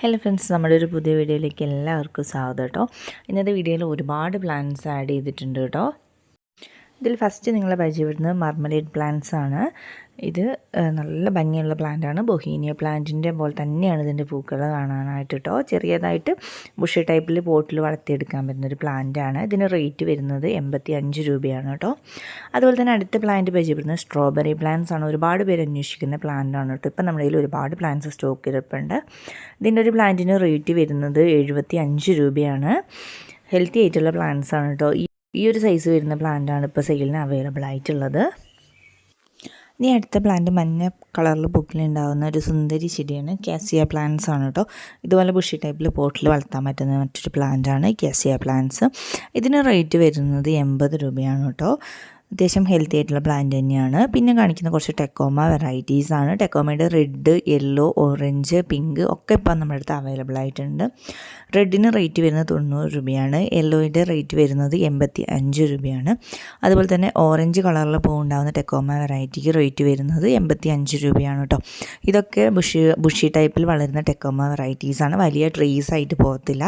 Hello friends നമ്മുടെ ഒരു പുതിയ വീഡിയോയിലേക്ക് എല്ലാവർക്കും സ്വാഗതം കേട്ടോ. ഇന്നത്തെ വീഡിയോയിൽ ഒരുപാട് പ്ലാന്റ്സ് ആഡ് ചെയ്തിട്ടുണ്ട് കേട്ടോ. ഇതിൽ ഫസ്റ്റ് നിങ്ങളെ പരിചയപ്പെടുന്നത് മർമലേഡ് പ്ലാന്റ്സ് ആണ്. ഇത് നല്ല ഭംഗിയുള്ള പ്ലാന്റാണ്. ബൊഹീനിയ പ്ലാന്റിന്റെ പോലെ തന്നെയാണ് ഇതിന്റെ പൂക്കൾ കാണാനായിട്ട് കേട്ടോ ചെറിയതായിട്ട് ബുഷ് ടൈപ്പിൽ പോട്ടിൽ വളർത്തിയെടുക്കാൻ പറ്റുന്ന ഒരു പ്ലാന്റാണ്. ഇതിന് റേറ്റ് വരുന്നത് എൺപത്തി അഞ്ച് രൂപയാണ് കേട്ടോ. അതുപോലെ തന്നെ അടുത്ത പ്ലാന്റ് പരിചയപ്പെടുന്നത് സ്ട്രോബെറി പ്ലാന്റ്സ് ആണ്. ഒരുപാട് പേര് അന്വേഷിക്കുന്ന പ്ലാന്റാണ് കേട്ടോ. ഇപ്പം നമ്മുടെ കയ്യിൽ ഒരുപാട് പ്ലാന്റ്സ് സ്റ്റോക്ക് ചെയ്തിട്ടുണ്ട്. ഇതിന്റെ ഒരു പ്ലാന്റിന് റേറ്റ് വരുന്നത് എഴുപത്തി അഞ്ച് രൂപയാണ്. ഹെൽത്തി ആയിട്ടുള്ള പ്ലാന്റ്സ് ആണ് കേട്ടോ. ഈ ഒരു സൈസ് വരുന്ന പ്ലാന്റാണ് ഇപ്പോൾ സെയിലിന് അവൈലബിൾ ആയിട്ടുള്ളത്. ഇനി അടുത്ത പ്ലാന്റ് മഞ്ഞ കളറിൽ ബുക്കിലുണ്ടാകുന്ന ഒരു സുന്ദരി ചെടിയാണ് കാസിയ പ്ലാന്റ്സ് ആണ് കേട്ടോ ഇതുപോലെ ബുഷി ടൈപ്പിൽ പോട്ടിൽ വളർത്താൻ പറ്റുന്ന മറ്റൊരു പ്ലാന്റാണ് കാസിയ പ്ലാന്റ്സ് ഇതിന് റേറ്റ് വരുന്നത് എൺപത് രൂപയാണ് കേട്ടോ അത്യാവശ്യം ഹെൽത്തി ആയിട്ടുള്ള പ്ലാന്റ് തന്നെയാണ്. പിന്നെ കാണിക്കുന്ന കുറച്ച് ടെക്കോമ വെറൈറ്റീസ് ആണ്. ടെക്കോമയുടെ റെഡ് യെല്ലോ ഓറഞ്ച് പിങ്ക് ഒക്കെ ഇപ്പം നമ്മുടെ അടുത്ത് അവൈലബിൾ ആയിട്ടുണ്ട് റെഡിന് റേറ്റ് വരുന്നത് തൊണ്ണൂറ് രൂപയാണ്. യെല്ലോയുടെ റേറ്റ് വരുന്നത് എൺപത്തി അഞ്ച് രൂപയാണ്. അതുപോലെ തന്നെ ഓറഞ്ച് കളറിൽ പൂവുണ്ടാകുന്ന ടെക്കോമ വെറൈറ്റിക്ക് റേറ്റ് വരുന്നത് എൺപത്തി അഞ്ച് രൂപയാണ് കേട്ടോ ഇതൊക്കെ ബുഷി ബുഷി ടൈപ്പിൽ വളരുന്ന ടെക്കോമ വെറൈറ്റീസ് ആണ്. വലിയ ട്രീസ് ആയിട്ട് പോകത്തില്ല.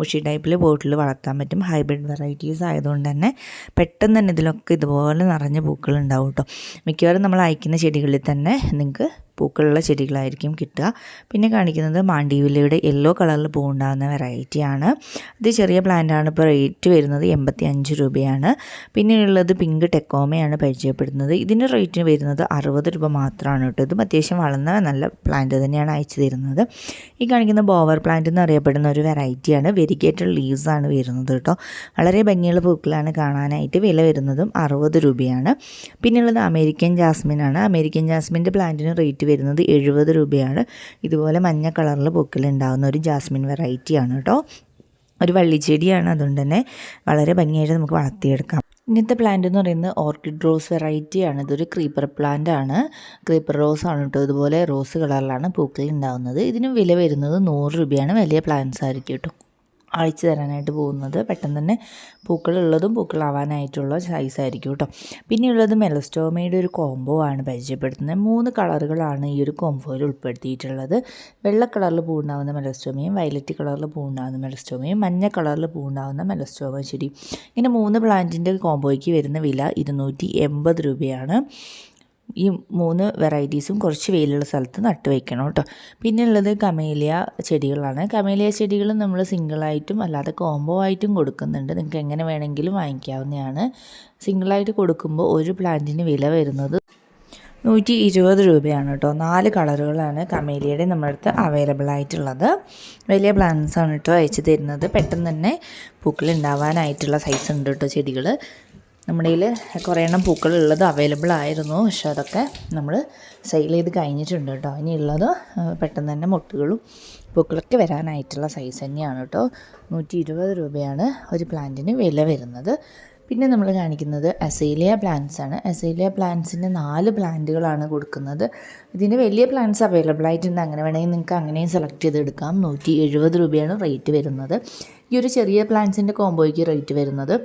ബുഷി ടൈപ്പിൽ ബോട്ടിൽ വളർത്താൻ പറ്റും. ഹൈബ്രിഡ് വെറൈറ്റീസ് ആയതുകൊണ്ട് തന്നെ പെട്ടെന്ന് തന്നെ ഇതിലൊക്കെ ഇതുപോലെ നിറഞ്ഞ പൂക്കളുണ്ടാവും കേട്ടോ മിക്കവാറും നമ്മൾ അയക്കുന്ന ചെടികളിൽ തന്നെ നിങ്ങൾക്ക് പൂക്കളുള്ള ചെടികളായിരിക്കും കിട്ടുക. പിന്നെ കാണിക്കുന്നത് മാണ്ടിവില്ലയുടെ യെല്ലോ കളറിൽ പൂവുണ്ടാകുന്ന വെറൈറ്റിയാണ്. ഇത് ചെറിയ പ്ലാന്റാണ്. ഇപ്പോൾ റേറ്റ് വരുന്നത് എൺപത്തി അഞ്ച് രൂപയാണ്. പിന്നെയുള്ളത് പിങ്ക് ടെക്കോമയാണ് പരിചയപ്പെടുന്നത്. ഇതിന്റെ റേറ്റ് വരുന്നത് അറുപത് രൂപ മാത്രമാണ് കേട്ടോ. ഇതും അത്യാവശ്യം വളർന്ന നല്ല പ്ലാന്റ് തന്നെയാണ് അയച്ചു തരുന്നത്. ഈ കാണിക്കുന്ന ബോവർ പ്ലാന്റ് എന്ന് അറിയപ്പെടുന്ന ഒരു വെറൈറ്റിയാണ്. വെരിഗേറ്റഡ് ലീവ്സ് ആണ് വരുന്നത് കേട്ടോ. വളരെ ഭംഗിയുള്ള പൂക്കളാണ് കാണാനായിട്ട് വില വരുന്നതും അറുപത് രൂപയാണ്. പിന്നെയുള്ളത് അമേരിക്കൻ ജാസ്മിൻ ആണ് അമേരിക്കൻ ജാസ്മിന്റെ പ്ലാന്റിന് റേറ്റ് വരുന്നത് എഴുപത് രൂപയാണ്. ഇതുപോലെ മഞ്ഞ കളറിൽ പൊക്കിലുണ്ടാകുന്ന ഒരു ജാസ്മിൻ വെറൈറ്റിയാണ് കേട്ടോ. ഒരു വള്ളിച്ചെടിയാണ് അതുകൊണ്ട് തന്നെ വളരെ ഭംഗിയായിട്ട് നമുക്ക് വളർത്തിയെടുക്കാം. ഇന്നത്തെ പ്ലാന്റ് എന്ന് പറയുന്നത് ഓർക്കിഡ് റോസ് വെറൈറ്റി ആണ്. ഇതൊരു ക്രീപ്പർ പ്ലാന്റ് ആണ്. ക്രീപ്പർ റോസ് ആണ് കേട്ടോ. ഇതുപോലെ റോസ് കളറിലാണ് പൂക്കളിൽ ഉണ്ടാകുന്നത് ഇതിന് വില വരുന്നത് നൂറ് രൂപയാണ്. വലിയ പ്ലാന്റ്സ് ആയിരിക്കും കേട്ടോ. അയച്ചു തരാനായിട്ട് പോകുന്നത്. പെട്ടെന്ന് തന്നെ പൂക്കളുള്ളതും പൂക്കളാവാനായിട്ടുള്ള സൈസായിരിക്കും കേട്ടോ പിന്നെയുള്ളത് മെലസ്റ്റോമയുടെ ഒരു കോംബോ ആണ് പരിചയപ്പെടുത്തുന്നത്. മൂന്ന് കളറുകളാണ് ഈ ഒരു കോംബോയിൽ ഉൾപ്പെടുത്തിയിട്ടുള്ളത്. വെള്ള കളറിൽ പൂണ്ടാവുന്ന മെലസ്റ്റോമയും വയലറ്റ് കളറിൽ പൂണ്ടാവുന്ന മെലസ്റ്റോമയും മഞ്ഞ കളറിൽ പൂണ്ടാവുന്ന മെലസ്റ്റോമ ചെടി. ഇങ്ങനെ മൂന്ന് പ്ലാന്റിന്റെ കോംബോയ്ക്ക് വരുന്ന വില ഇരുന്നൂറ്റി രൂപയാണ്. ഈ മൂന്ന് വെറൈറ്റീസും കുറച്ച് വെയിലുള്ള സ്ഥലത്ത് നട്ട് വയ്ക്കണം കേട്ടോ. പിന്നെ ഉള്ളത് കമേലിയ ചെടികളാണ് കമേലിയ ചെടികൾ നമ്മൾ സിംഗിളായിട്ടും അല്ലാതെ കോംബോ ആയിട്ടും കൊടുക്കുന്നുണ്ട്. നിങ്ങൾക്ക് എങ്ങനെ വേണമെങ്കിലും വാങ്ങിക്കാവുന്നതാണ്. സിംഗിളായിട്ട് കൊടുക്കുമ്പോൾ ഒരു പ്ലാന്റിന് വില വരുന്നത് നൂറ്റി ഇരുപത് രൂപയാണ് കേട്ടോ. നാല് കളറുകളാണ് കമേലിയുടെ നമ്മുടെ അടുത്ത് അവൈലബിൾ ആയിട്ടുള്ളത്. വലിയ പ്ലാന്റ്സ് ആണ് കേട്ടോ അയച്ചു തരുന്നത്. പെട്ടെന്ന് തന്നെ പൂക്കൾ ഉണ്ടാവാനായിട്ടുള്ള സൈസ് ഉണ്ട് കേട്ടോ ചെടികൾ നമ്മുടെ കയ്യിൽ കുറേ എണ്ണം പൂക്കളുള്ളത് അവൈലബിൾ ആയിരുന്നു. പക്ഷെ അതൊക്കെ നമ്മൾ സെയിൽ ചെയ്ത് കഴിഞ്ഞിട്ടുണ്ട് കേട്ടോ. ഉള്ളത് പെട്ടെന്ന് തന്നെ മുട്ടുകളും പൂക്കളൊക്കെ വരാനായിട്ടുള്ള സൈസ് തന്നെയാണ് കേട്ടോ. നൂറ്റി ഇരുപത് രൂപയാണ് ഒരു പ്ലാന്റിന് വില വരുന്നത്. പിന്നെ നമ്മൾ കാണിക്കുന്നത് അസേലിയ പ്ലാന്റ്സ് ആണ്. അസേലിയ പ്ലാന്റ്സിന്റെ നാല് പ്ലാന്റുകളാണ് കൊടുക്കുന്നത്. ഇതിന്റെ വലിയ പ്ലാന്റ്സ് അവൈലബിൾ ആയിട്ടുണ്ട്. അങ്ങനെ വേണമെങ്കിൽ നിങ്ങൾക്ക് അങ്ങനെയും സെലക്ട് ചെയ്തെടുക്കാം. നൂറ്റി എഴുപത് രൂപയാണ് റേറ്റ് വരുന്നത്. ഈ ഒരു ചെറിയ പ്ലാന്റ്സിന്റെ കോംബോയ്ക്ക് റേറ്റ് വരുന്നത്.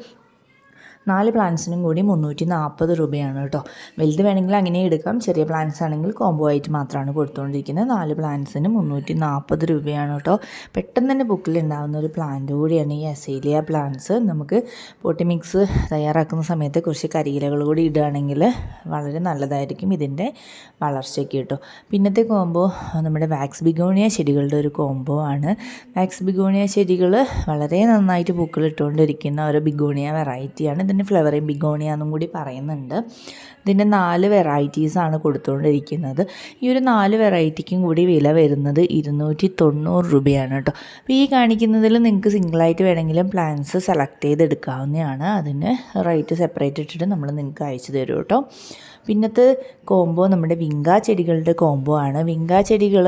നാല് പ്ലാന്റ്സിനും കൂടി മുന്നൂറ്റി നാൽപ്പത് രൂപയാണ് കേട്ടോ. വലുത് വേണമെങ്കിൽ അങ്ങനെ എടുക്കാം. ചെറിയ പ്ലാന്റ്സ് ആണെങ്കിൽ കോംബോ ആയിട്ട് മാത്രമാണ് കൊടുത്തുകൊണ്ടിരിക്കുന്നത് നാല് പ്ലാന്റ്സിന് മുന്നൂറ്റി നാൽപ്പത് രൂപയാണ് കേട്ടോ. പെട്ടെന്ന് തന്നെ ബുക്കിൽ ഉണ്ടാകുന്ന ഒരു പ്ലാന്റ് കൂടിയാണ് ഈ അസേലിയ പ്ലാന്റ്സ് നമുക്ക് പോട്ടി മിക്സ് തയ്യാറാക്കുന്ന സമയത്ത് കുറച്ച് കരിയിലകൾ കൂടി ഇടുകയാണെങ്കിൽ വളരെ നല്ലതായിരിക്കും ഇതിന്റെ വളർച്ചയ്ക്ക് കേട്ടോ. പിന്നത്തെ കോംബോ നമ്മുടെ വാക്സ് ബിഗോണിയ ചെടികളുടെ ഒരു കോംബോ ആണ്. വാക്സ് ബിഗോണിയ ചെടികൾ വളരെ നന്നായിട്ട് പൂക്കളിട്ടുകൊണ്ടിരിക്കുന്ന ഒരു ബിഗോണിയ വെറൈറ്റിയാണ് ഇതിന് ഫ്ലവറിങ് ബിഗോണിയ എന്നും കൂടി പറയുന്നുണ്ട്. ഇതിന്റെ നാല് വെറൈറ്റീസാണ് കൊടുത്തുകൊണ്ടിരിക്കുന്നത് ഈ ഒരു നാല് വെറൈറ്റിക്കും കൂടി വില വരുന്നത് ഇരുന്നൂറ്റി തൊണ്ണൂറ് രൂപയാണ് കേട്ടോ അപ്പോൾ ഈ കാണിക്കുന്നതിൽ നിങ്ങൾക്ക് സിംഗിളായിട്ട് വേണമെങ്കിലും പ്ലാൻസ് സെലക്ട് ചെയ്തെടുക്കാവുന്നതാണ്. അതിന് റേറ്റ് സെപ്പറേറ്റ് ഇട്ടിട്ട് നമ്മൾ നിങ്ങൾക്ക് അയച്ചു തരും കേട്ടോ പിന്നത്തെ കോംബോ നമ്മുടെ വിങ്ക ചെടികളുടെ കോംബോ ആണ്. വിങ്ക ചെടികൾ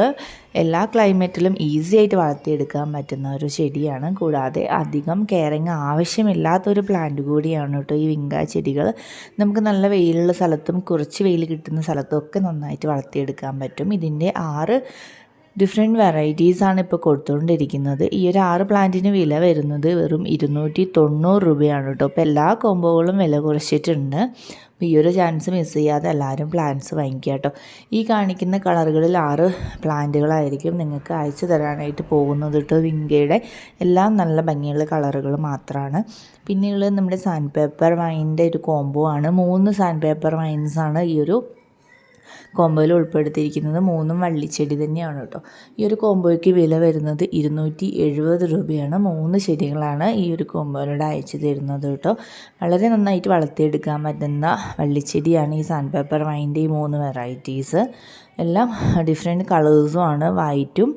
എല്ലാ ക്ലൈമറ്റിലും ഈസി ആയിട്ട് വളർത്തിയെടുക്കാൻ പറ്റുന്ന ഒരു ചെടിയാണ്. കൂടാതെ അധികം കെയറിങ് ആവശ്യമില്ലാത്തൊരു പ്ലാന്റ് കൂടിയാണ് കേട്ടോ ഈ വിങ്ക ചെടികൾ നമുക്ക് നല്ല വെയിലുള്ള സ്ഥലത്തും കുറച്ച് വെയിൽ കിട്ടുന്ന സ്ഥലത്തും ഒക്കെ നന്നായിട്ട് വളർത്തിയെടുക്കാൻ പറ്റും. ഇതിന്റെ ആറ് ഡിഫറെന്റ് ആണ് ഇപ്പോൾ കൊടുത്തുകൊണ്ടിരിക്കുന്നത് ഈ ഒരു ആറ് പ്ലാന്റിന് വില വരുന്നത് വെറും ഇരുന്നൂറ്റി തൊണ്ണൂറ് രൂപയാണ് കേട്ടോ. അപ്പോൾ എല്ലാ കോമ്പോകളും വില കുറച്ചിട്ടുണ്ട്. അപ്പോൾ ഈ ഒരു ചാൻസ് മിസ് ചെയ്യാതെ എല്ലാവരും പ്ലാന്റ്സ് വാങ്ങിക്കുക കേട്ടോ. ഈ കാണിക്കുന്ന കളറുകളിൽ ആറ് പ്ലാന്റുകളായിരിക്കും നിങ്ങൾക്ക് അയച്ചു തരാനായിട്ട് പോകുന്നത് കേട്ടോ. വിങ്കയുടെ എല്ലാം നല്ല ഭംഗിയുള്ള കളറുകൾ മാത്രമാണ് പിന്നെയുള്ളത് നമ്മുടെ സാൻഡ് പേപ്പർ വൈന്റെ ഒരു കോംബോ ആണ്. മൂന്ന് സാൻഡ് പേപ്പർ വൈൻസാണ് ഈ ഒരു കോമ്പോയിൽ ഉൾപ്പെടുത്തിയിരിക്കുന്നത് മൂന്നും വള്ളിച്ചെടി തന്നെയാണ് കേട്ടോ. ഈ ഒരു കോമ്പോയ്ക്ക് വില വരുന്നത് ഇരുന്നൂറ്റി എഴുപത് രൂപയാണ്. മൂന്ന് ചെടികളാണ് ഈ ഒരു കോമ്പോയിലൂടെ അയച്ചു തരുന്നത് കേട്ടോ. വളരെ നന്നായിട്ട് വളർത്തിയെടുക്കാൻ പറ്റുന്ന വള്ളിച്ചെടിയാണ് ഈ സൺപേപ്പർ പേപ്പർ വൈന്റെ ഈ മൂന്ന് വെറൈറ്റീസ്. എല്ലാം ഡിഫറെന്റ് കളേഴ്സും ആണ്. വൈറ്റും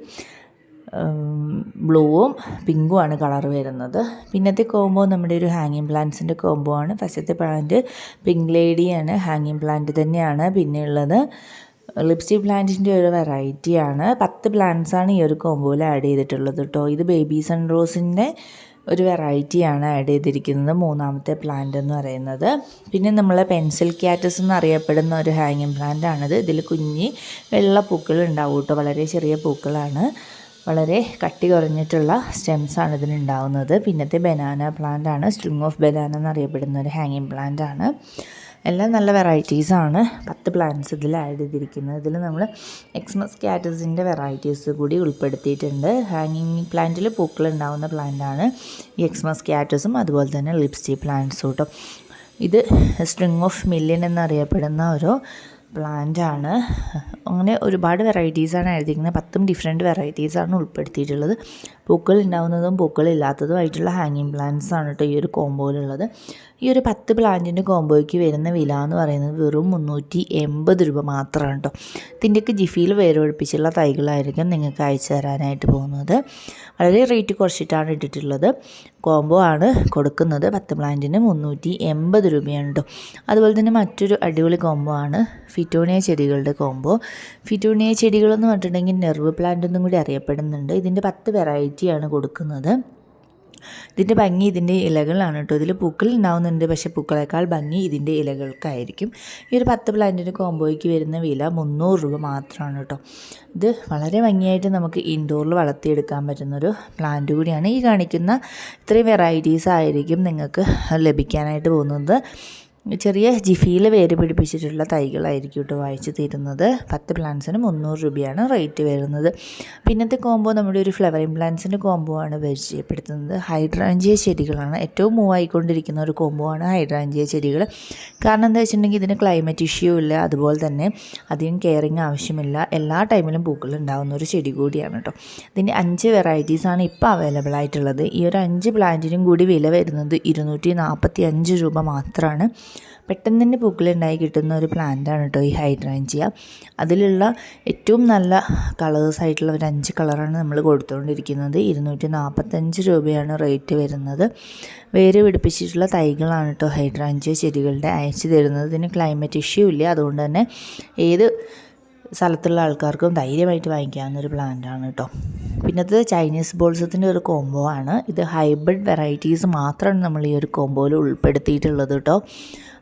ബ്ലൂവും പിങ്കും ആണ് കളർ വരുന്നത്. പിന്നത്തെ കോംബോ നമ്മുടെ ഒരു ഹാങ്ങിങ് പ്ലാന്റ്സിന്റെ കോംബോ ആണ്. ഫസ്റ്റത്തെ പ്ലാന്റ് പിങ്ക് ലേഡിയാണ് ഹാങ്ങിങ് പ്ലാന്റ് തന്നെയാണ് പിന്നെ ഉള്ളത് ലിപ്സ്റ്റിക് പ്ലാന്റിന്റെ ഒരു വെറൈറ്റിയാണ് പത്ത് പ്ലാന്റ്സ് ആണ് ഈ ഒരു കോംബോയിൽ ആഡ് ചെയ്തിട്ടുള്ളത് കേട്ടോ ഇത് ബേബി സൺ റോസിന്റെ ഒരു വെറൈറ്റിയാണ് ആഡ് ചെയ്തിരിക്കുന്നത് മൂന്നാമത്തെ പ്ലാന്റ് എന്ന് പറയുന്നത്. പിന്നെ നമ്മൾ പെൻസിൽ ക്യാറ്റസ് എന്നറിയപ്പെടുന്ന ഒരു ഹാങ്ങിങ് പ്ലാന്റ് ആണിത്. ഇതിൽ കുഞ്ഞി വെള്ള പൂക്കൾ ഉണ്ടാവും കേട്ടോ വളരെ ചെറിയ പൂക്കളാണ്. വളരെ കട്ടി കുറഞ്ഞിട്ടുള്ള സ്റ്റെംസാണ് ഇതിനുണ്ടാവുന്നത്. പിന്നത്തെ ബനാന പ്ലാന്റ് ആണ്. സ്ട്രിങ് ഓഫ് ബനാന എന്നറിയപ്പെടുന്ന ഒരു ഹാങ്ങിങ് പ്ലാന്റ് ആണ്. എല്ലാം നല്ല വെറൈറ്റീസാണ് പത്ത് പ്ലാന്റ്സ് ഇതിൽ ആഡ് ചെയ്തിരിക്കുന്നത്. ഇതിൽ നമ്മൾ എക്സ്മസ് കാറ്റസിന്റെ വെറൈറ്റീസ് കൂടി ഉൾപ്പെടുത്തിയിട്ടുണ്ട്. ഹാങ്ങിങ് പ്ലാന്റിൽ പൂക്കൾ ഉണ്ടാവുന്ന പ്ലാന്റാണ് ഈ എക്സ്മസ് കാറ്റസും അതുപോലെ തന്നെ ലിപ്സ്റ്റിക് പ്ലാന്റ്സും കേട്ടോ ഇത് സ്ട്രിങ് ഓഫ് മില്യൻ എന്നറിയപ്പെടുന്ന ഒരു പ്ലാന്റ് ആണ്. അങ്ങനെ ഒരുപാട് വെറൈറ്റീസാണ് എഴുതിയിരിക്കുന്നത്. പത്തും ഡിഫറെന്റ് വെറൈറ്റീസാണ് ഉൾപ്പെടുത്തിയിട്ടുള്ളത്. പൂക്കൾ ഉണ്ടാകുന്നതും പൂക്കൾ ഇല്ലാത്തതുമായിട്ടുള്ള ഹാങ്ങിങ് പ്ലാന്റ്സ് ആണ് കേട്ടോ ഈ ഒരു കോമ്പോയിലുള്ളത് ഈ ഒരു പത്ത് പ്ലാന്റിന്റെ കോമ്പോയ്ക്ക് വരുന്ന വില എന്ന് പറയുന്നത് വെറും മുന്നൂറ്റി എൺപത് രൂപ മാത്രമാണ് കേട്ടോ. ഇതിന്റെയൊക്കെ ജിഫിയിൽ വേരൊഴിപ്പിച്ചുള്ള തൈകളായിരിക്കും നിങ്ങൾക്ക് അയച്ചു തരാനായിട്ട് പോകുന്നത്. വളരെ റേറ്റ് കുറച്ചിട്ടാണ് ഇട്ടിട്ടുള്ളത്. കോംബോ ആണ് കൊടുക്കുന്നത് പത്ത് പ്ലാന്റിന് മുന്നൂറ്റി എൺപത് രൂപയാണ് കേട്ടോ. അതുപോലെ തന്നെ മറ്റൊരു അടിപൊളി കോംബോ ആണ് ഫിറ്റോണിയ ചെടികളുടെ കോംബോ. ഫിറ്റോണിയ ചെടികളെന്ന് പറഞ്ഞിട്ടുണ്ടെങ്കിൽ നെർവ് പ്ലാന്റ് എന്നും കൂടി അറിയപ്പെടുന്നുണ്ട്. ഇതിന്റെ പത്ത് വെറൈറ്റിയാണ് കൊടുക്കുന്നത്. ഇതിന്റെ ഭംഗി ഇതിന്റെ ഇലകളാണ് കേട്ടോ ഇതിൽ പൂക്കൾ ഉണ്ടാവുന്നുണ്ട് പക്ഷേ പൂക്കളേക്കാൾ ഭംഗി ഇതിന്റെ ഇലകൾക്കായിരിക്കും. ഈ ഒരു പത്ത് പ്ലാന്റിന്റെ കോമ്പോയ്ക്ക് വരുന്ന വില മുന്നൂറ് രൂപ മാത്രമാണ് കേട്ടോ ഇത് വളരെ ഭംഗിയായിട്ട് നമുക്ക് ഇൻഡോറിൽ വളർത്തിയെടുക്കാൻ പറ്റുന്നൊരു പ്ലാന്റ് കൂടിയാണ്. ഈ കാണിക്കുന്ന ഇത്രയും വെറൈറ്റീസ് ആയിരിക്കും നിങ്ങൾക്ക് ലഭിക്കാനായിട്ട് പോകുന്നത്. ചെറിയ ജിഫിയിൽ വേര് പിടിപ്പിച്ചിട്ടുള്ള തൈകളായിരിക്കും കേട്ടോ വായിച്ചു തരുന്നത്. പത്ത് പ്ലാന്റ്സിന് മുന്നൂറ് രൂപയാണ് റേറ്റ് വരുന്നത്. പിന്നത്തെ കോംബോ നമ്മുടെ ഒരു ഫ്ലവറിങ് പ്ലാന്റ്സിന്റെ കോംബോ ആണ് പരിചയപ്പെടുത്തുന്നത്. ഹൈഡ്രാഞ്ചിയ ചെടികളാണ്. ഏറ്റവും മൂവ് ആയിക്കൊണ്ടിരിക്കുന്ന ഒരു കോംബോ ആണ് ഹൈഡ്രാഞ്ചിയ ചെടികൾ കാരണം എന്താ വെച്ചിട്ടുണ്ടെങ്കിൽ ഇതിന് ക്ലൈമറ്റ് ഇഷ്യൂ ഇല്ല. അതുപോലെ തന്നെ അധികം കെയറിങ് ആവശ്യമില്ല. എല്ലാ ടൈമിലും പൂക്കൾ ഉണ്ടാകുന്ന ഒരു ചെടി കൂടിയാണ് കേട്ടോ. ഇതിന്റെ അഞ്ച് വെറൈറ്റീസാണ് ഇപ്പോൾ അവൈലബിൾ ആയിട്ടുള്ളത്. ഈ ഒരു അഞ്ച് പ്ലാന്റിനും കൂടി വില വരുന്നത് ഇരുന്നൂറ്റി നാൽപ്പത്തി അഞ്ച് രൂപ മാത്രമാണ് പെട്ടെന്ന് തന്നെ പൂക്കളുണ്ടായി കിട്ടുന്ന ഒരു പ്ലാന്റാണ് കേട്ടോ ഈ ഹൈഡ്രാഞ്ചിയ. അതിലുള്ള ഏറ്റവും നല്ല കളേഴ്സ് ആയിട്ടുള്ള ഒരു അഞ്ച് കളറാണ് നമ്മൾ കൊടുത്തുകൊണ്ടിരിക്കുന്നത് ഇരുന്നൂറ്റി നാൽപ്പത്തഞ്ച് രൂപയാണ് റേറ്റ് വരുന്നത്. വേര് പിടിപ്പിച്ചിട്ടുള്ള തൈകളാണ് കേട്ടോ ഹൈഡ്രാഞ്ചിയ ചെടികളുടെ അയച്ചു തരുന്നത്. ഇതിന് ക്ലൈമറ്റ് ഇഷ്യൂ ഇല്ല. അതുകൊണ്ട് തന്നെ ഏത് സ്ഥലത്തുള്ള ആൾക്കാർക്കും ധൈര്യമായിട്ട് വാങ്ങിക്കാവുന്ന ഒരു പ്ലാന്റാണ് കേട്ടോ പിന്നത്തെ ചൈനീസ് ബോൾസത്തിന്റെ ഒരു കോംബോ ആണ്. ഇത് ഹൈബ്രിഡ് വെറൈറ്റീസ് മാത്രമാണ് നമ്മൾ ഈ ഒരു കോംബോയിൽ ഉൾപ്പെടുത്തിയിട്ടുള്ളത് കേട്ടോ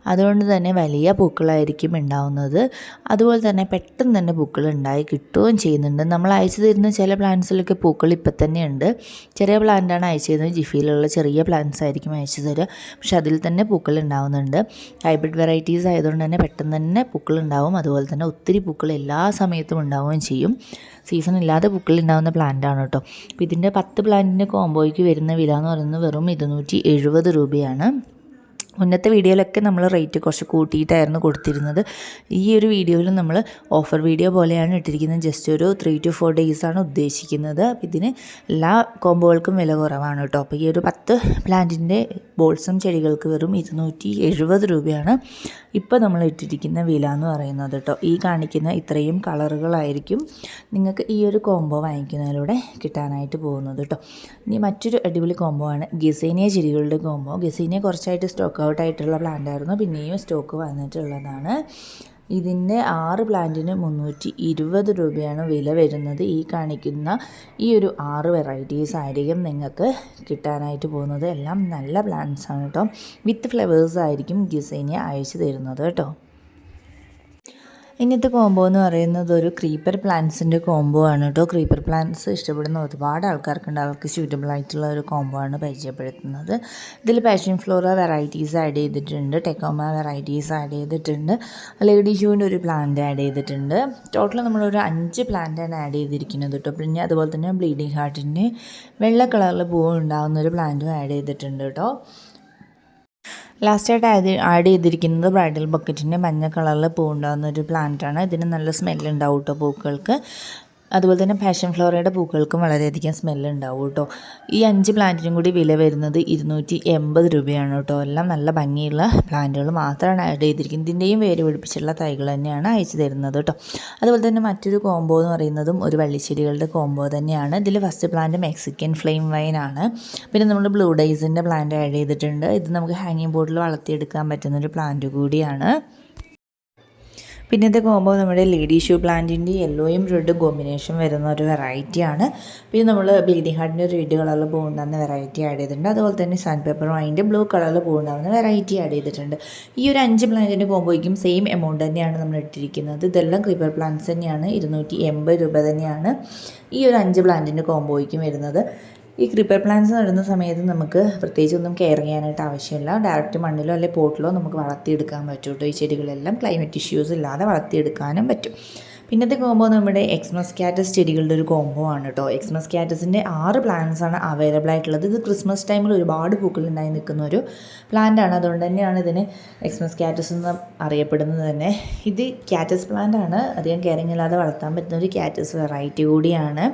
അതുകൊണ്ട് തന്നെ വലിയ പൂക്കളായിരിക്കും ഉണ്ടാവുന്നത്. അതുപോലെ തന്നെ പെട്ടെന്ന് തന്നെ പൂക്കൾ ഉണ്ടായി കിട്ടുകയും ചെയ്യുന്നുണ്ട്. നമ്മൾ അയച്ചു തരുന്ന ചില പ്ലാന്റ്സിലൊക്കെ പൂക്കൾ ഇപ്പം തന്നെ ഉണ്ട് ചെറിയ പ്ലാന്റാണ് അയച്ചു തരുന്നത്. ജിഫിയിലുള്ള ചെറിയ പ്ലാന്റ്സ് ആയിരിക്കും അയച്ചു തരിക. പക്ഷെ അതിൽ തന്നെ പൂക്കൾ ഉണ്ടാവുന്നുണ്ട്. ഹൈബ്രിഡ് വെറൈറ്റീസ് ആയതുകൊണ്ട് തന്നെ പെട്ടെന്ന് തന്നെ പൂക്കൾ ഉണ്ടാവും. അതുപോലെ തന്നെ ഒത്തിരി പൂക്കൾ എല്ലാ സമയത്തും ഉണ്ടാവുകയും ചെയ്യും. സീസൺ ഇല്ലാതെ പൂക്കൾ ഉണ്ടാവുന്ന പ്ലാന്റാണ് കേട്ടോ. അപ്പോൾ ഇതിന്റെ പത്ത് പ്ലാന്റിന്റെ കോംബോയ്ക്ക് വരുന്ന വില എന്ന് പറയുന്നത് വെറും ഇരുന്നൂറ്റി എഴുപത് രൂപയാണ്. മുന്നത്തെ വീഡിയോയിലൊക്കെ നമ്മൾ റേറ്റ് കുറച്ച് കൂട്ടിയിട്ടായിരുന്നു കൊടുത്തിരുന്നത്. ഈ ഒരു വീഡിയോയിൽ നമ്മൾ ഓഫർ വീഡിയോ പോലെയാണ് ഇട്ടിരിക്കുന്നത്. ജസ്റ്റ് ഒരു ത്രീ ടു ഫോർ ഡേയ്സാണ് ഉദ്ദേശിക്കുന്നത്. ഇതിന് എല്ലാ കോമ്പോകൾക്കും വില കുറവാണ് കേട്ടോ. അപ്പോൾ ഈ ഒരു പത്ത് പ്ലാന്റിന്റെ ബോൾസും ചെടികൾക്ക് വെറും ഇരുന്നൂറ്റി എഴുപത് രൂപയാണ് ഇപ്പോൾ നമ്മൾ ഇട്ടിരിക്കുന്ന വില എന്ന് പറയുന്നത് കേട്ടോ. ഈ കാണിക്കുന്ന ഇത്രയും കളറുകളായിരിക്കും നിങ്ങൾക്ക് ഈ ഒരു കോംബോ വാങ്ങിക്കുന്നതിലൂടെ കിട്ടാനായിട്ട് പോകുന്നത് കേട്ടോ. ഇനി മറ്റൊരു അടിപൊളി കോംബോ ആണ് ഗസേനിയ ചെടികളുടെ കോംബോ. ഗസേനിയ കുറച്ചായിട്ട് സ്റ്റോക്ക് ഔട്ട് ആയിട്ടുള്ള പ്ലാന്റ് ആയിരുന്നു. പിന്നെയും സ്റ്റോക്ക് വന്നിട്ടുള്ളതാണ്. ഇതിന്റെ ആറ് പ്ലാന്റിന് മുന്നൂറ്റി ഇരുപത് രൂപയാണ് വില വരുന്നത്. ഈ കാണിക്കുന്ന ഈ ഒരു ആറ് വെറൈറ്റീസ് ആയിരിക്കും നിങ്ങൾക്ക് കിട്ടാനായിട്ട് പോകുന്നത്. എല്ലാം നല്ല പ്ലാന്റ്സ് ആണ് കേട്ടോ വിത്ത് ഫ്ലവേഴ്സ് ആയിരിക്കും ഗിസേനിയ അയച്ചു തരുന്നത് കേട്ടോ ഇന്നത്തെ കോംബോ എന്ന് പറയുന്നത് ഒരു ക്രീപ്പർ പ്ലാന്റ്സിന്റെ കോംബോ ആണ് കേട്ടോ. ക്രീപ്പർ പ്ലാന്റ്സ് ഇഷ്ടപ്പെടുന്ന ഒരുപാട് ആൾക്കാർക്കുണ്ട്. അവർക്ക് സ്യൂറ്റബിൾ ആയിട്ടുള്ള ഒരു കോംബോ ആണ് പരിചയപ്പെടുത്തുന്നത്. ഇതിൽ പാഷൻ ഫ്ലോറ വെറൈറ്റീസ് ആഡ് ചെയ്തിട്ടുണ്ട്. ടെക്കോമ വെറൈറ്റീസ് ആഡ് ചെയ്തിട്ടുണ്ട്. ലേഡി ഷൂവിന്റെ ഒരു പ്ലാന്റ് ആഡ് ചെയ്തിട്ടുണ്ട്. ടോട്ടൽ നമ്മളൊരു അഞ്ച് പ്ലാന്റാണ് ആഡ് ചെയ്തിരിക്കുന്നത് കേട്ടോ. പിന്നെ അതുപോലെ തന്നെ ബ്ലീഡിങ് ഹാർട്ടിന്റെ വെള്ള കളറിൽ പൂവ് ഉണ്ടാകുന്ന ഒരു പ്ലാന്റും ആഡ് ചെയ്തിട്ടുണ്ട് കേട്ടോ. ലാസ്റ്റായിട്ട് ആഡ് ആഡ് ചെയ്തിരിക്കുന്നത് ബ്രൈഡൽ ബക്കറ്റിന്റെ മഞ്ഞ കളറിൽ പൂവുണ്ടാകുന്ന ഒരു പ്ലാന്റാണ് ഇതിന് നല്ല സ്മെല്ലുണ്ടാവും കേട്ടോ പൂക്കൾക്ക്. അതുപോലെ തന്നെ പാഷൻ ഫ്ലോറയുടെ പൂക്കൾക്കും വളരെയധികം സ്മെല്ല് ഉണ്ടാവും കേട്ടോ. ഈ അഞ്ച് പ്ലാന്റിനും കൂടി വില വരുന്നത് ഇരുന്നൂറ്റി എൺപത് രൂപയാണ് കേട്ടോ. എല്ലാം നല്ല ഭംഗിയുള്ള പ്ലാന്റുകൾ മാത്രമാണ് ആഡ് ചെയ്തിരിക്കുന്നത്. ഇതിന്റെയും വേര് പിടിപ്പിച്ചുള്ള തൈകൾ തന്നെയാണ് അയച്ചു തരുന്നത് കേട്ടോ. അതുപോലെ തന്നെ മറ്റൊരു കോംബോ എന്ന് പറയുന്നതും ഒരു വള്ളിച്ചെടികളുടെ കോംബോ തന്നെയാണ്. ഇതിൽ first plant Mexican flame vine ആണ്. പിന്നെ നമ്മൾ ബ്ലൂ ഡൈസിന്റെ പ്ലാന്റ് ആഡ് ചെയ്തിട്ടുണ്ട്. ഇത് നമുക്ക് ഹാങ്ങിങ് ബോർഡിൽ വളർത്തിയെടുക്കാൻ പറ്റുന്നൊരു പ്ലാന്റ് കൂടിയാണ്. പിന്നത്തെ കോമ്പോ നമ്മുടെ ലേഡി ഷൂ പ്ലാന്റിന്റെ യെല്ലോയും റെഡും കോമ്പിനേഷൻ വരുന്ന ഒരു വെറൈറ്റിയാണ് പിന്നെ നമ്മൾ ബ്ലീഡിങ് ഹാർട്ടിന്റെ റെഡ് കളറിൽ പോകുന്ന വെറൈറ്റി ആഡ് ചെയ്തിട്ടുണ്ട്. അതുപോലെ തന്നെ സാൻഡ് പേപ്പർ വൈന്റെ ബ്ലൂ കളറിൽ പോകുന്ന വെറൈറ്റി ആഡ് ചെയ്തിട്ടുണ്ട്. ഈ ഒരു അഞ്ച് പ്ലാന്റിന്റെ കോമ്പോയ്ക്കും സെയിം എമൗണ്ട് തന്നെയാണ് നമ്മൾ ഇട്ടിരിക്കുന്നത്. ഇതെല്ലാം ക്രീപ്പർ പ്ലാന്റ്സ് തന്നെയാണ്. ഇരുന്നൂറ്റി രൂപ തന്നെയാണ് ഈ ഒരു അഞ്ച് പ്ലാന്റിന്റെ കോമ്പോയ്ക്കും വരുന്നത്. ഈ ക്രിപ്പർ പ്ലാന്റ്സ് നടുന്ന സമയത്ത് നമുക്ക് പ്രത്യേകിച്ചൊന്നും കെയർ ചെയ്യാനായിട്ട് ആവശ്യമില്ല. ഡയറക്റ്റ് മണ്ണിലോ അല്ലെങ്കിൽ പോട്ടിലോ നമുക്ക് വളർത്തിയെടുക്കാൻ പറ്റും കേട്ടോ ഈ ചെടികളെല്ലാം ക്ലൈമറ്റ് ഇഷ്യൂസ് ഇല്ലാതെ വളർത്തിയെടുക്കാനും പറ്റും. പിന്നത്തെ കോമ്പോ നമ്മുടെ എക്സ്മസ് കാറ്റസ് ചെടികളുടെ ഒരു കോമ്പോ ആണ് കേട്ടോ എക്സ്മസ് ക്യാറ്റസിന്റെ ആറ് പ്ലാന്റ്സ് ആണ് അവൈലബിൾ ആയിട്ടുള്ളത്. ഇത് ക്രിസ്മസ് ടൈമിൽ ഒരുപാട് പൂക്കൾ ഉണ്ടായി നിൽക്കുന്ന ഒരു പ്ലാന്റ് ആണ്. അതുകൊണ്ട് തന്നെയാണ് ഇതിന് എക്സ്മസ് കാറ്റസ് എന്ന് അറിയപ്പെടുന്നത് തന്നെ. ഇത് കാറ്റസ് പ്ലാന്റ് ആണ്. അധികം കെയറിങ് ഇല്ലാതെ വളർത്താൻ പറ്റുന്ന ഒരു കാറ്റസ് വെറൈറ്റി കൂടിയാണ്.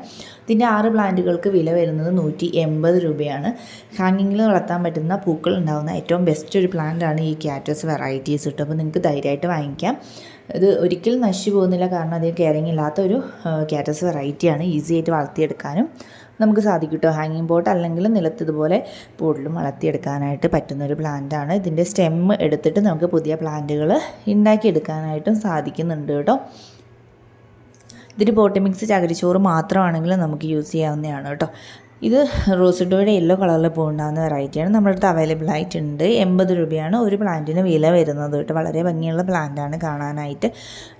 ഇതിന്റെ ആറ് പ്ലാന്റുകൾക്ക് വില വരുന്നത് നൂറ്റി എൺപത് രൂപയാണ് ഹാങ്ങിങ്ങിൽ വളർത്താൻ പറ്റുന്ന പൂക്കൾ ഉണ്ടാകുന്ന ഏറ്റവും ബെസ്റ്റ് ഒരു പ്ലാന്റ് ആണ് ഈ കാറ്റസ് വെറൈറ്റീസ് കിട്ടും അപ്പോൾ നിങ്ങൾക്ക് ധൈര്യമായിട്ട് വാങ്ങിക്കാം. ഇത് ഒരിക്കലും നശിച്ചു പോകുന്നില്ല. കാരണം അധികം കെയറിങ് ഇല്ലാത്ത ഒരു ക്യാറ്റസ് വെറൈറ്റിയാണ് ഈസി ആയിട്ട് വളർത്തിയെടുക്കാനും നമുക്ക് സാധിക്കും കേട്ടോ ഹാങ്ങിങ് ബോട്ട് അല്ലെങ്കിൽ നിലത്ത് ഇതുപോലെ പോട്ടിലും വളർത്തിയെടുക്കാനായിട്ട് പ്ലാന്റ് ആണ്. ഇതിന്റെ സ്റ്റെം എടുത്തിട്ട് നമുക്ക് പുതിയ പ്ലാന്റുകൾ ഉണ്ടാക്കിയെടുക്കാനായിട്ടും സാധിക്കുന്നുണ്ട് കേട്ടോ. ഇതിൽ പോട്ടി മിക്സ് ചകിരിച്ചോറ് മാത്രമാണെങ്കിലും നമുക്ക് യൂസ് ചെയ്യാവുന്നതാണ് കേട്ടോ. ഇത് റോസിഡോയുടെ യെല്ലോ കളറിൽ പൂവുണ്ടാകുന്ന വെറൈറ്റിയാണ്. നമ്മുടെ അടുത്ത് അവൈലബിൾ ആയിട്ടുണ്ട്. എൺപത് രൂപയാണ് ഒരു പ്ലാന്റിന് വില വരുന്നത് കേട്ടോ. വളരെ ഭംഗിയുള്ള പ്ലാന്റാണ് കാണാനായിട്ട്.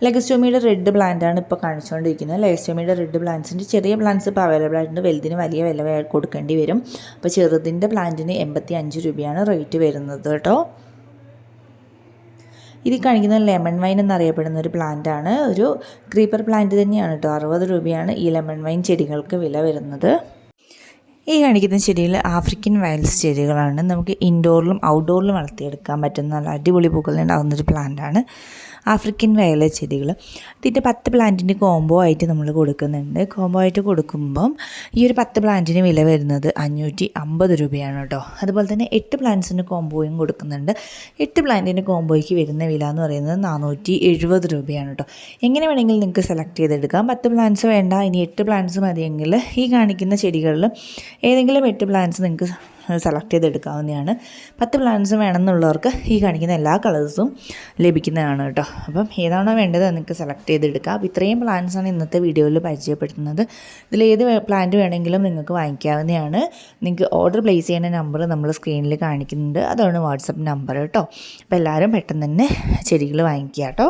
ലെഗസ്റ്റോമിയുടെ റെഡ് പ്ലാന്റാണ് ഇപ്പോൾ കാണിച്ചുകൊണ്ടിരിക്കുന്നത്. ലെഗസ്റ്റോമിയുടെ റെഡ് പ്ലാന്റ്സിന്റെ ചെറിയ പ്ലാന്റ്സ് ഇപ്പോൾ അവൈലബിൾ ആയിട്ടുണ്ട്. വലുതിന് വലിയ വില കൊടുക്കേണ്ടി വരും. അപ്പോൾ ചെറുതിന്റെ പ്ലാന്റിന് എൺപത്തി അഞ്ച് രൂപയാണ് റേറ്റ് വരുന്നത് കേട്ടോ. ഇത് കാണിക്കുന്ന ലെമൺ വൈൻ എന്നറിയപ്പെടുന്ന ഒരു പ്ലാന്റ് ആണ്. ഒരു ക്രീപ്പർ പ്ലാന്റ് തന്നെയാണ് കേട്ടോ. അറുപത് രൂപയാണ് ഈ ലെമൺ വൈൻ ചെടികൾക്ക് വില വരുന്നത്. ഈ കാണിക്കുന്ന ചെടികൾ ആഫ്രിക്കൻ വയൽസ് ചെടികളാണ്. നമുക്ക് ഇൻഡോറിലും ഔട്ട്ഡോറിലും വളർത്തിയെടുക്കാൻ പറ്റുന്ന നല്ല അടിപൊളി ഒരു പ്ലാന്റാണ് ആഫ്രിക്കൻ വയലെ ചെടികൾ. ഇതിന്റെ പത്ത് പ്ലാന്റിന്റെ കോംബോ ആയിട്ട് നമ്മൾ കൊടുക്കുന്നുണ്ട്. കോംബോ ആയിട്ട് കൊടുക്കുമ്പം ഈ ഒരു പത്ത് പ്ലാന്റിന് വില വരുന്നത് അഞ്ഞൂറ്റി അമ്പത് രൂപയാണ് കേട്ടോ. അതുപോലെ തന്നെ എട്ട് പ്ലാന്റ്സിന്റെ കോംബോയും കൊടുക്കുന്നുണ്ട്. എട്ട് പ്ലാന്റിന്റെ കോംബോയ്ക്ക് വരുന്ന വില എന്ന് പറയുന്നത് നാനൂറ്റി എഴുപത് രൂപയാണ് കേട്ടോ. എങ്ങനെ വേണമെങ്കിൽ നിങ്ങൾക്ക് സെലക്ട് ചെയ്തെടുക്കാം. പത്ത് പ്ലാന്റ്സ് വേണ്ട ഇനി എട്ട് പ്ലാന്റ്സ് മതിയെങ്കിൽ ഈ കാണിക്കുന്ന ചെടികളിൽ ഏതെങ്കിലും എട്ട് പ്ലാൻസ് നിങ്ങൾക്ക് സെലക്ട് ചെയ്തെടുക്കാവുന്നതാണ്. പത്ത് പ്ലാന്റ്സ് വേണമെന്നുള്ളവർക്ക് ഈ കാണിക്കുന്ന എല്ലാ കളേഴ്സും ലഭിക്കുന്നതാണ് കേട്ടോ. അപ്പം ഏതാണോ വേണ്ടത് നിങ്ങൾക്ക് സെലക്ട് ചെയ്തെടുക്കാം. അപ്പോൾ ഇത്രയും പ്ലാൻസാണ് ഇന്നത്തെ വീഡിയോയിൽ പരിചയപ്പെടുത്തുന്നത്. ഇതിൽ ഏത് പ്ലാന്റ് വേണമെങ്കിലും നിങ്ങൾക്ക് വാങ്ങിക്കാവുന്നതാണ്. നിങ്ങൾക്ക് ഓർഡർ പ്ലേസ് ചെയ്യുന്ന നമ്പർ നമ്മൾ സ്ക്രീനിൽ കാണിക്കുന്നുണ്ട്. അതാണ് വാട്സപ്പ് നമ്പർ കേട്ടോ. അപ്പോൾ എല്ലാവരും പെട്ടെന്ന് തന്നെ ചെടികൾ വാങ്ങിക്കുക കേട്ടോ.